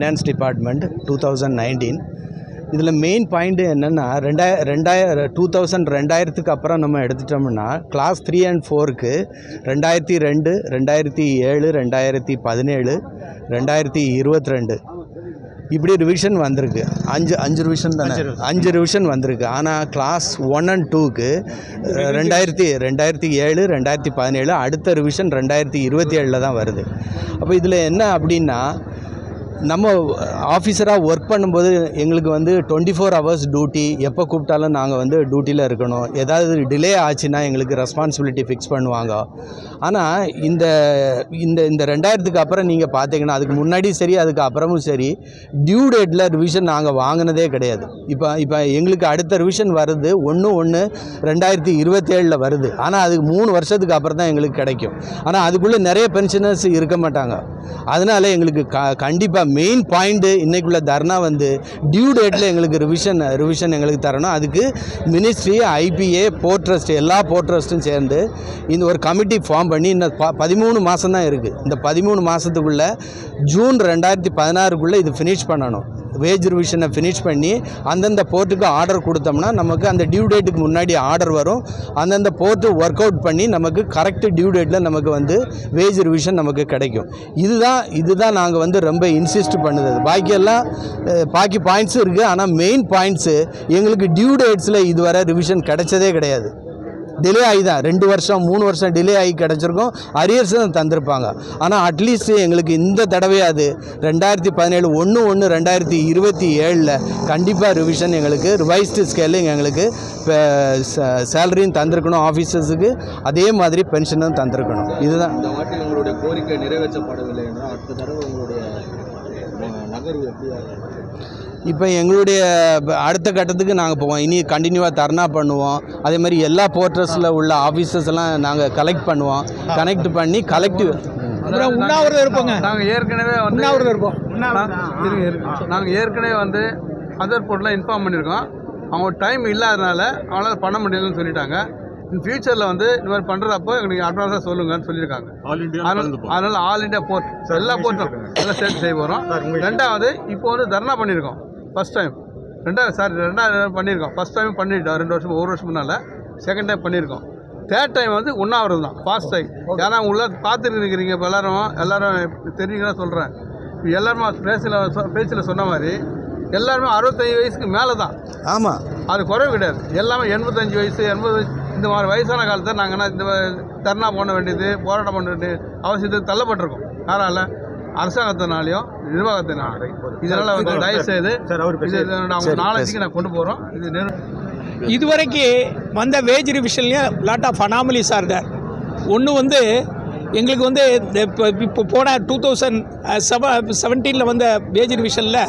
Finance department two thousand nineteen இதில் main point என்னென்னா ரெண்டாய ரெண்டாயிர டூ தௌசண்ட் ரெண்டாயிரத்துக்கு அப்புறம் நம்ம எடுத்துட்டோம்னா கிளாஸ் த்ரீ அண்ட் ஃபோருக்கு ரெண்டாயிரத்தி ரெண்டு ரெண்டாயிரத்தி ஏழு ரெண்டாயிரத்தி பதினேழு ரெண்டாயிரத்தி இருபத்தி ரெண்டு இப்படி ரிவிஷன் வந்திருக்கு. அஞ்சு அஞ்சு ரிவிஷன் தானே? அஞ்சு ரிவிஷன் வந்திருக்கு. ஆனால் கிளாஸ் ஒன் அண்ட் டூக்கு ரெண்டாயிரத்தி ரெண்டாயிரத்தி ஏழு ரெண்டாயிரத்தி பதினேழு அடுத்த ரிவிஷன் ரெண்டாயிரத்தி இருபத்தி ஏழில் தான் வருது. அப்போ இதில் என்ன அப்படின்னா நம்ம ஆஃபீஸராக ஒர்க் பண்ணும்போது எங்களுக்கு வந்து டுவெண்ட்டி ஃபோர் ஹவர்ஸ் டியூட்டி எப்போ கூப்பிட்டாலும் நாங்கள் வந்து டியூட்டியில் இருக்கணும். ஏதாவது டிலே ஆச்சுன்னா எங்களுக்கு ரெஸ்பான்சிபிலிட்டி ஃபிக்ஸ் பண்ணுவாங்க. ஆனால் இந்த இந்த இந்த ரெண்டாயிரத்துக்கு அப்புறம் நீங்கள் பார்த்தீங்கன்னா அதுக்கு முன்னாடி சரி அதுக்கு அப்புறமும் சரி டியூ டேட்டில் ரிவிஷன் நாங்கள் வாங்கினதே கிடையாது. இப்போ இப்போ எங்களுக்கு அடுத்த ரிவிஷன் வருது ஒன்று ஒன்று ரெண்டாயிரத்தி இருபத்தேழில் வருது. ஆனால் அதுக்கு மூணு வருஷத்துக்கு அப்புறம் தான் எங்களுக்கு கிடைக்கும். ஆனால் அதுக்குள்ளே நிறைய பென்ஷனர்ஸ் இருக்க மாட்டாங்க. அதனால் எங்களுக்கு க கண்டிப்பாக மெயின் பாயிண்ட்டு இன்றைக்குள்ள தர்ணா வந்து டியூ டேட்டில் எங்களுக்கு ரிவிஷன் ரிவிஷன் எங்களுக்கு தரணும். அதுக்கு மினிஸ்ட்ரி ஐபிஏ போர்ட் ட்ரஸ்ட் எல்லா போர்ட் ட்ரஸ்ட்டும் சேர்ந்து இந்த ஒரு கமிட்டி ஃபார்ம் பண்ணி இன்னும் ப பதிமூணு மாதம் தான் இருக்குது இந்த பதிமூணு மாதத்துக்குள்ளே ஜூன் ரெண்டாயிரத்தி பதினாறுக்குள்ளே இது ஃபினிஷ் பண்ணணும். வேஜ் ரிவிஷனை ஃபினிஷ் பண்ணி அந்தந்த போர்ட்டுக்கு ஆர்டர் கொடுத்தோம்னா நமக்கு அந்த டியூ டேட்டுக்கு முன்னாடி ஆர்டர் வரும். அந்தந்த போர்ட்டு ஒர்க் அவுட் பண்ணி நமக்கு கரெக்ட் டியூ டேட்டில் நமக்கு வந்து வேஜ் ரிவிஷன் நமக்கு கிடைக்கும். இதுதான் இதுதான் நாங்கள் வந்து ரொம்ப இன்சிஸ்ட் பண்ணுது. பாக்கியெல்லாம் பாக்கி பாயிண்ட்ஸும் இருக்குது ஆனால் மெயின் பாயிண்ட்ஸு எங்களுக்கு டியூ டேட்ஸில் இதுவரை ரிவிஷன் கிடைச்சதே கிடையாது. டிலே ஆகி தான் ரெண்டு வருஷம் மூணு வருஷம் டிலே ஆகி கிடச்சிருக்கும். அரியர்ஸ் தான் தந்திருப்பாங்க. ஆனால் அட்லீஸ்ட் எங்களுக்கு இந்த தடவையாவது ரெண்டாயிரத்தி பதினேழு ஒன்று ஒன்று ரெண்டாயிரத்தி இருபத்தி ஏழில் கண்டிப்பாக ரிவிஷன் எங்களுக்கு ரிவைஸ்டு ஸ்கேலிங் எங்களுக்கு சேலரியும் தந்திருக்கணும் ஆஃபீஸர்ஸுக்கு அதே மாதிரி பென்ஷனும் தந்திருக்கணும். இதுதான். உங்களுடைய கோரிக்கை நிறைவேற்றப்படவில்லை என்றால் அடுத்த தடவை உங்களுடைய நகர்வு எப்படியா இப்போ எங்களுடைய அடுத்த கட்டத்துக்கு நாங்கள் போவோம். இனி கண்டினியூவாக தர்ணா பண்ணுவோம். அதே மாதிரி எல்லா போர்ட்டர்ஸில் உள்ள ஆஃபீஸர்ஸ் எல்லாம் நாங்கள் கலெக்ட் பண்ணுவோம். கனெக்ட் பண்ணி கலெக்டிவ் அப்புறம் உண்ணாவிரதம் இருப்போங்க. நாங்கள் ஏற்கனவே வந்து உண்ணாவிரதம் இருப்போம். நாங்கள் ஏற்கனவே வந்து அதர் போர்ட்டில் இன்ஃபார்ம் பண்ணியிருக்கோம் அவங்க டைம் இல்லாதனால அவங்களால பண்ண முடியலன்னு சொல்லிட்டாங்க. இன் ஃபியூச்சரில் வந்து இந்த மாதிரி பண்ணுறதப்போ எங்களுக்கு அட்வான்ஸாக சொல்லுங்கன்னு சொல்லியிருக்காங்க. அதனால அதனால ஆல் இண்டியா போர்ட் எல்லா போர்ட்டும் எல்லாம் சேர்த்து செய்ய போகிறோம் ரெண்டாவது இப்போ வந்து தர்ணா பண்ணியிருக்கோம் ஃபஸ்ட் டைம் ரெண்டாவது சாரி ரெண்டாவது பண்ணியிருக்கோம். ஃபஸ்ட் டைம் பண்ணிட்டோம். ரெண்டு வருஷம் ஒரு வருஷம் முன்னால். செகண்ட் டைம் பண்ணியிருக்கோம். தேர்ட் டைம் வந்து உண்ணாவிரதம் தான். ஃபாஸ்ட் டைம் ஏன்னா உள்ள பார்த்துட்டு இருக்கிறீங்க இப்போ எல்லாரும். எல்லாரும் தெரியுங்களா சொல்கிறேன் இப்போ எல்லாருமே பேச்சில் பேச்சில் சொன்ன மாதிரி எல்லாருமே அறுபத்தஞ்சு வயசுக்கு மேலே தான். ஆமாம் அது குறைவு கிடையாது. எல்லாமே எண்பத்தஞ்சு வயசு எண்பது வயசு இந்த மாதிரி வயசான காலத்தில் நாங்கள் இந்த தர்ணா பண்ண வேண்டியது போராட்டம் பண்ண வேண்டியது அவசியத்துக்கு தள்ளப்பட்டிருக்கோம். அதனால் அரசாங்கத்தினாலையும் நிர்வாகத்தினாலையும் இதனால் வந்து தயவு செய்து இது நாங்கள் நாளைக்கு நான் கொண்டு போகிறோம் இது இதுவரைக்கு வந்த wage ரிவிஷன்லேயும் lot of anomalies are there ஒன்று வந்து எங்களுக்கு வந்து இந்த இப்போ இப்போ போன டூ தௌசண்ட் செவ செவன்டீனில் வந்த வேஜ் ரிவிஷனில்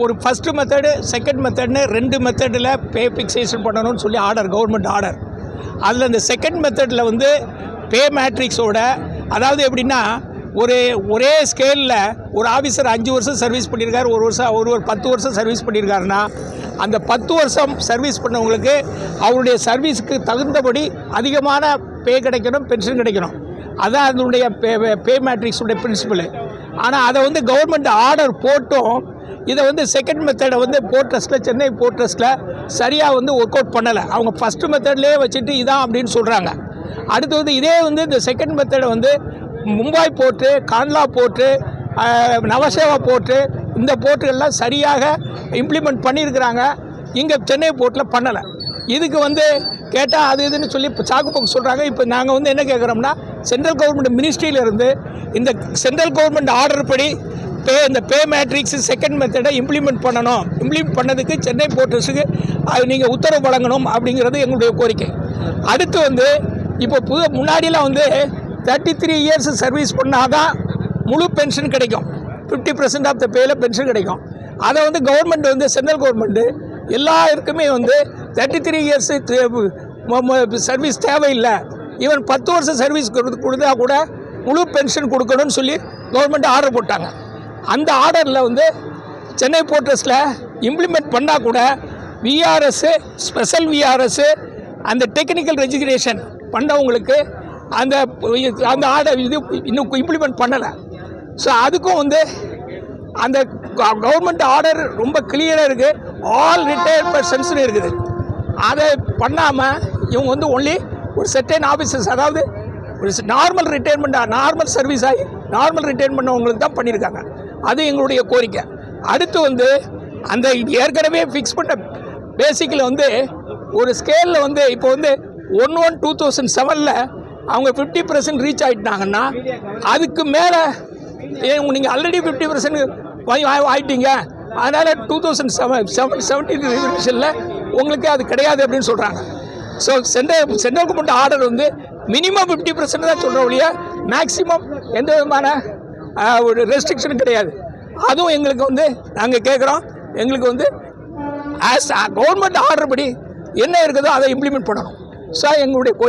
ஒரு ஃபஸ்ட்டு மெத்தடு செகண்ட் மெத்தட்னு ரெண்டு மெத்தடில் பே ஃபிக்ஸேஷன் பண்ணணும்னு சொல்லி ஆர்டர் கவர்மெண்ட் ஆர்டர் அதில் இந்த செகண்ட் மெத்தடில் வந்து பே மேட்ரிக்ஸோட அதாவது எப்படின்னா ஒரு ஒரே ஸ்கேலில் ஒரு ஆஃபீஸர் அஞ்சு வருஷம் சர்வீஸ் பண்ணியிருக்காரு ஒரு வருஷம் ஒரு ஒரு பத்து வருஷம் சர்வீஸ் பண்ணியிருக்காருன்னா அந்த பத்து வருஷம் சர்வீஸ் பண்ணவங்களுக்கு அவருடைய சர்வீஸுக்கு தகுந்தபடி அதிகமான பே கிடைக்கணும் பென்ஷன் கிடைக்கணும். அதான் அதனுடைய பே பே மேட்ரிக்ஸுடைய பிரின்சிபலு ஆனால் அதை வந்து கவர்மெண்ட் ஆர்டர் போட்டும் இதை வந்து செகண்ட் மெத்தடை வந்து போர்ட்ரஸ்ட்டில் சென்னை போர்ட்ரஸ்ட்டில் சரியாக வந்து ஒர்க் அவுட் பண்ணலை. அவங்க ஃபஸ்ட்டு மெத்தட்லேயே வச்சுட்டு இதான் அப்படின்னு சொல்கிறாங்க அடுத்து வந்து இதே வந்து இந்த செகண்ட் மெத்தடை வந்து Mumbai port Kandla port Nhava Sheva port இந்த போர்ட்டுகள்லாம் சரியாக இம்ப்ளிமெண்ட் பண்ணியிருக்கிறாங்க. இங்கே சென்னை போர்ட்டில் பண்ணலை. இதுக்கு வந்து கேட்டால் அது இதுன்னு சொல்லி இப்போ சாக்கு போக்கு சொல்கிறாங்க இப்போ நாங்கள் வந்து என்ன கேட்குறோம்னா சென்ட்ரல் கவர்மெண்ட் மினிஸ்ட்ரியிலிருந்து இந்த சென்ட்ரல் கவர்மெண்ட் ஆர்டர் படி பே இந்த பே மேட்ரிக்ஸ் செகண்ட் மெத்தடை இம்ப்ளிமெண்ட் பண்ணணும். இம்ப்ளிமெண்ட் பண்ணதுக்கு சென்னை போர்ட்டர்ஸுக்கு அது நீங்கள் உத்தரவு வழங்கணும் அப்படிங்கிறது எங்களுடைய கோரிக்கை. அடுத்து வந்து இப்போ புது முன்னாடிலாம் வந்து தேர்ட்டி த்ரீ இயர்ஸ் சர்வீஸ் பண்ணால் தான் முழு பென்ஷன் கிடைக்கும். Fifty percent of the pay pension கிடைக்கும். அதை வந்து கவர்மெண்ட் வந்து சென்ட்ரல் கவர்மெண்ட்டு எல்லாருக்குமே வந்து தேர்ட்டி த்ரீ இயர்ஸ் சர்வீஸ் தேவையில்லை. ஈவன் பத்து வருஷம் சர்வீஸ் கொடுத்தா கூட முழு பென்ஷன் கொடுக்கணும்னு சொல்லி கவர்மெண்ட் ஆர்டர் போட்டாங்க. அந்த ஆர்டரில் வந்து சென்னை போர்ட்டஸில் இம்ப்ளிமெண்ட் பண்ணால் கூட விஆர்எஸ்ஸு ஸ்பெஷல் விஆர்எஸ்ஸு அந்த டெக்னிக்கல் ரெஜிஸ்ட்ரேஷன் பண்ணவங்களுக்கு அந்த அந்த ஆர்டர் இது இன்னும் இம்ப்ளிமெண்ட் பண்ணலை. ஸோ அதுக்கும் வந்து அந்த கவர்மெண்ட் ஆர்டர் ரொம்ப கிளியராக இருக்குது ஆல் ரிட்டையர்ட் பர்சன்ஸ்னு இருக்குது. அதை பண்ணாமல் இவங்க வந்து ஒன்லி ஒரு செட்டைன் ஆஃபீஸர்ஸ் அதாவது ஒரு நார்மல் ரிட்டைர்மெண்ட்டாக நார்மல் சர்வீஸ் ஆகி நார்மல் ரிட்டையர் பண்ணவங்களுக்கு தான் பண்ணியிருக்காங்க அது எங்களுடைய கோரிக்கை. அடுத்து வந்து அந்த ஏற்கனவே ஃபிக்ஸ் பண்ண பேசிக்கில் வந்து ஒரு ஸ்கேலில் வந்து இப்போ வந்து ஒன் ஒன் டூ தௌசண்ட் செவனில் அவங்க ஃபிஃப்டி பர்சன்ட் ரீச் ஆகிட்டாங்கன்னா அதுக்கு மேலே நீங்கள் ஆல்ரெடி ஃபிஃப்டி பர்சன்ட் ஆகிட்டீங்க அதனால் two thousand seven seven seventeen ரிசர்வேஷனில் உங்களுக்கு அது கிடையாது அப்படின்னு சொல்கிறாங்க so central central government order வந்து மினிமம் ஃபிஃப்டி பர்சன்ட் தான் சொல்கிற ஒழிய மேக்ஸிமம் எந்த விதமான ஒரு ரெஸ்ட்ரிக்ஷனும் கிடையாது. அதுவும் எங்களுக்கு வந்து நாங்கள் கேட்குறோம் எங்களுக்கு வந்து ஆஸ் கவர்மெண்ட் ஆர்டர் படி என்ன இருக்குதோ அதை இம்ப்ளிமெண்ட் பண்ணணும். ஸோ எங்களுடைய கோரிக்கை